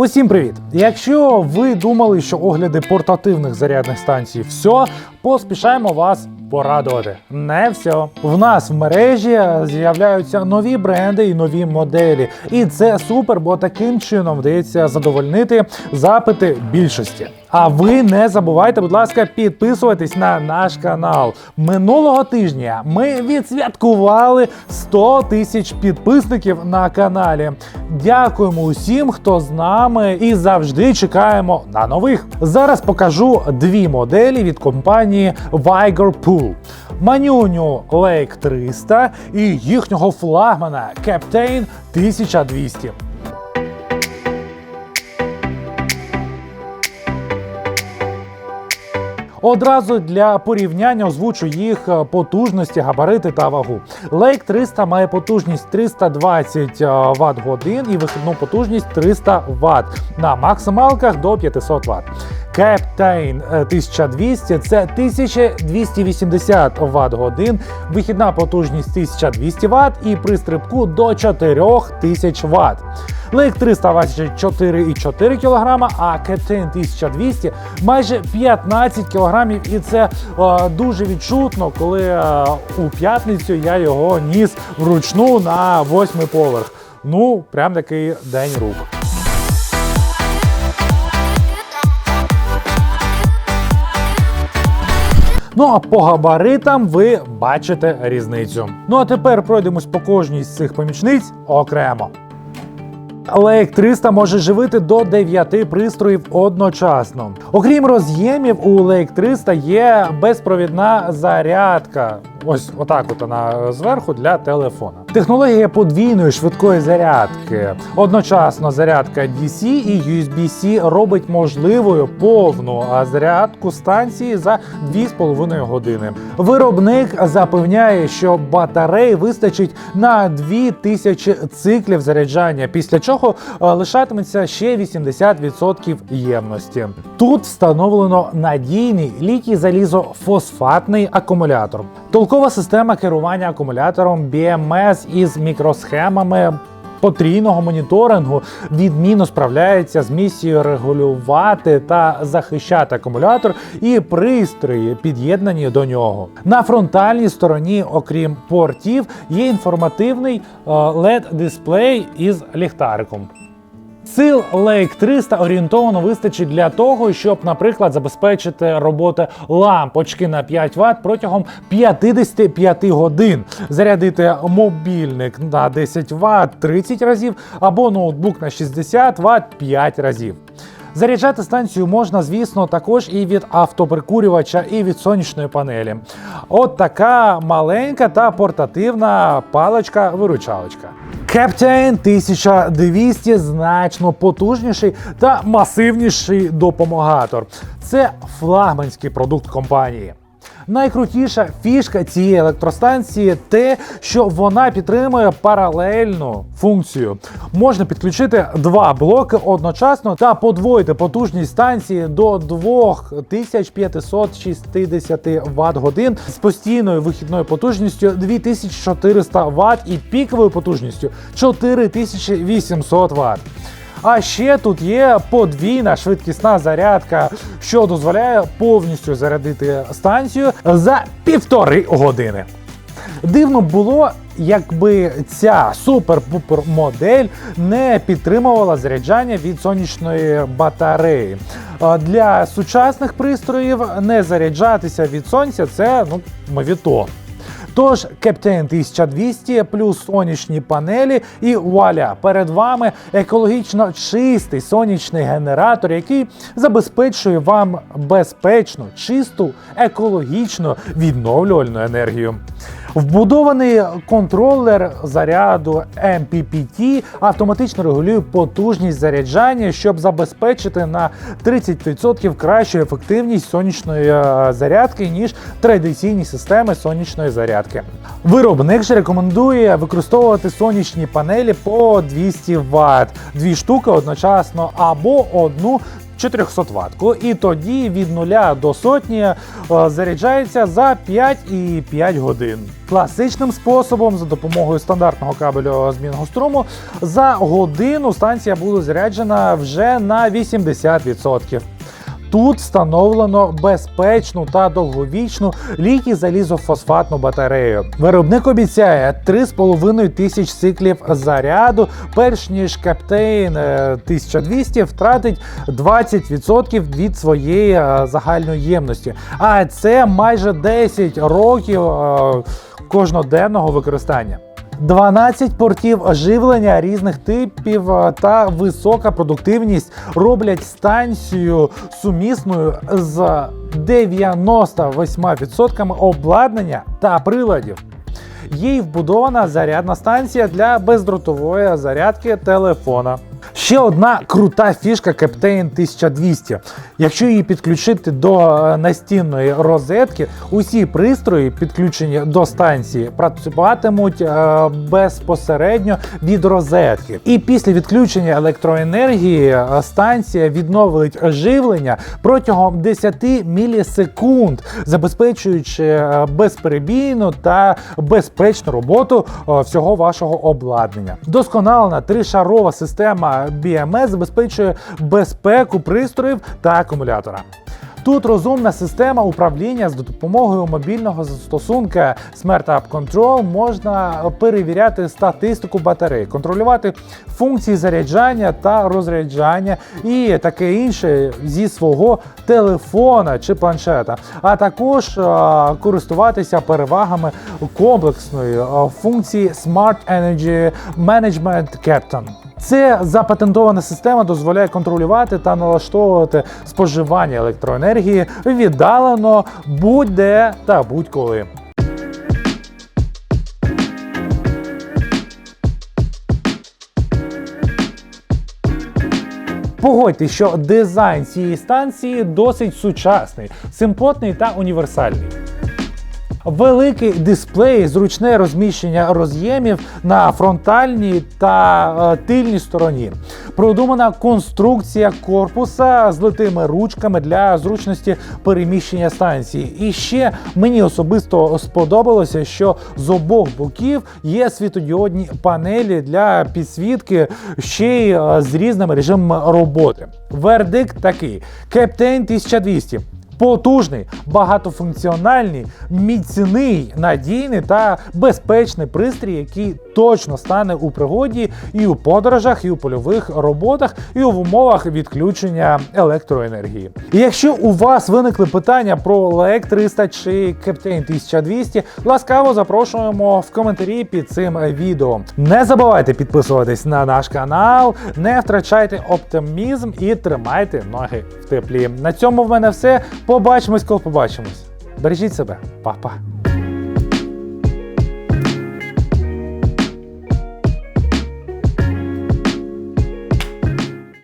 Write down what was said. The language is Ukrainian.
Усім привіт! Якщо ви думали, що огляди портативних зарядних станцій все, поспішаємо вас порадувати. Не все. В нас в мережі з'являються нові бренди і нові моделі. І це супер, бо таким чином вдається задовольнити запити більшості. А ви не забувайте, будь ласка, підписуватись на наш канал. Минулого тижня ми відсвяткували 100 тисяч підписників на каналі. Дякуємо усім, хто з нами, і завжди чекаємо на нових. Зараз покажу дві моделі від компанії Viger Pool. Манюню Lake 300 і їхнього флагмана Captain 1200. Одразу для порівняння озвучу їх е, потужності, габарити та вагу. Lake 300 має потужність 320 Вт годин і вихідну потужність 300 Вт на максималках до 500 Вт. Captain 1200 це 1280 Вт годин, вихідна потужність 1200 Вт і при стрибку до 4000 Вт. Лейк 300 важить 4,4 кг, а Captain 1200 майже 15 кг. І це е, дуже відчутно, коли е, у п'ятницю я його ніс вручну на восьмий поверх. Ну, прям такий день рук. Ну а по габаритам ви бачите різницю. Ну а тепер пройдемось по кожній з цих помічниць окремо. Lake 300 може живити до 9 пристроїв одночасно. Окрім роз'ємів, у Lake 300 є безпровідна зарядка. Ось отак от вона зверху для телефона. Технологія подвійної швидкої зарядки. Одночасно зарядка DC і USB-C робить можливою повну зарядку станції за 2,5 години. Виробник запевняє, що батарей вистачить на 2000 циклів заряджання, після чого лишатиметься ще 80% ємності. Тут встановлено надійний літій залізофосфатний акумулятор. Толкова система керування акумулятором BMS із мікросхемами потрійного моніторингу відмінно справляється з місією регулювати та захищати акумулятор і пристрої, під'єднані до нього. На фронтальній стороні, окрім портів, є інформативний е, LED-дисплей із ліхтариком. Сил Lake 300 орієнтовано вистачить для того, щоб, наприклад, забезпечити роботу лампочки на 5 Вт протягом 55 годин, зарядити мобільник на 10 Вт 30 разів або ноутбук на 60 Вт 5 разів. Заряджати станцію можна, звісно, також і від автоприкурювача, і від сонячної панелі. От така маленька та портативна паличка-виручалочка. Captain 1200 значно потужніший та масивніший допомагатор. Це флагманський продукт компанії. Найкрутіша фішка цієї електростанції те, що вона підтримує паралельну функцію. Можна підключити два блоки одночасно та подвоїти потужність станції до 2560 Вт годин з постійною вихідною потужністю 2400 Вт і піковою потужністю 4800 Вт. А ще тут є подвійна швидкісна зарядка, що дозволяє повністю зарядити станцію за півтори години. Дивно було, якби ця супер-пупер модель не підтримувала заряджання від сонячної батареї. Для сучасних пристроїв не заряджатися від сонця це ну мовіто. Тож Кептен 1200 плюс сонячні панелі, і вуаля, перед вами екологічно чистий сонячний генератор, який забезпечує вам безпечну, чисту, екологічно відновлювальну енергію. Вбудований контролер заряду MPPT автоматично регулює потужність заряджання, щоб забезпечити на 30% кращу ефективність сонячної е, зарядки, ніж традиційні системи сонячної зарядки. Виробник же рекомендує використовувати сонячні панелі по 200 Вт, дві штуки одночасно або одну 400 ватку, і тоді від 0 до сотні е, заряджається за 5,5 годин. Класичним способом за допомогою стандартного кабелю змінного струму за годину станція буде заряджена вже на 80%. Тут встановлено безпечну та довговічну літій залізофосфатну батарею. Виробник обіцяє 3,5 тисяч циклів заряду, перш ніж е, 1200 втратить 20% від своєї е, загальної ємності. А це майже 10 років е, кожноденного використання. 12 портів живлення різних типів е, та висока продуктивність роблять станцію сумісною з 98% обладнання та приладів. Їй вбудована зарядна станція для бездротової зарядки телефона. Ще одна крута фішка Captain 1200. Якщо її підключити до е, настінної розетки, усі пристрої, підключені до станції, працюватимуть е, безпосередньо від розетки. І після відключення електроенергії е, станція відновить живлення протягом 10 мілісекунд, забезпечуючи безперебійну та безпечну роботу всього вашого обладнання. Досконалена тришарова система BMS забезпечує безпеку пристроїв та акумулятора. Тут розумна система управління з допомогою мобільного застосунка Smart App Control можна перевіряти статистику батарей, контролювати функції заряджання та розряджання і таке інше зі свого телефона чи планшета, а також користуватися перевагами комплексної функції Smart Energy Management Captain. Це запатентована система дозволяє контролювати та налаштовувати споживання електроенергії віддалено будь-де та будь-коли. Погодьтесь, що дизайн цієї станції досить сучасний, симпотний та універсальний. Великий дисплей, зручне розміщення роз'ємів на фронтальній та е, тильній стороні. Продумана конструкція корпуса з литими ручками для зручності переміщення станції. І ще мені особисто сподобалося, що з обох боків є світодіодні панелі для підсвітки ще й е, з різними режимами роботи. Вердикт такий: Captain 1200 потужний, багатофункціональний, міцний, надійний та безпечний пристрій, який точно стане у пригоді і у подорожах, і у польових роботах, і в умовах відключення електроенергії. І якщо у вас виникли питання про LEC 300 чи Captain 1200, ласкаво запрошуємо в коментарі під цим відео. Не забувайте підписуватись на наш канал, не втрачайте оптимізм і тримайте ноги в теплі. На цьому в мене все. Побачимось, коли побачимось. Бережіть себе, Па-па.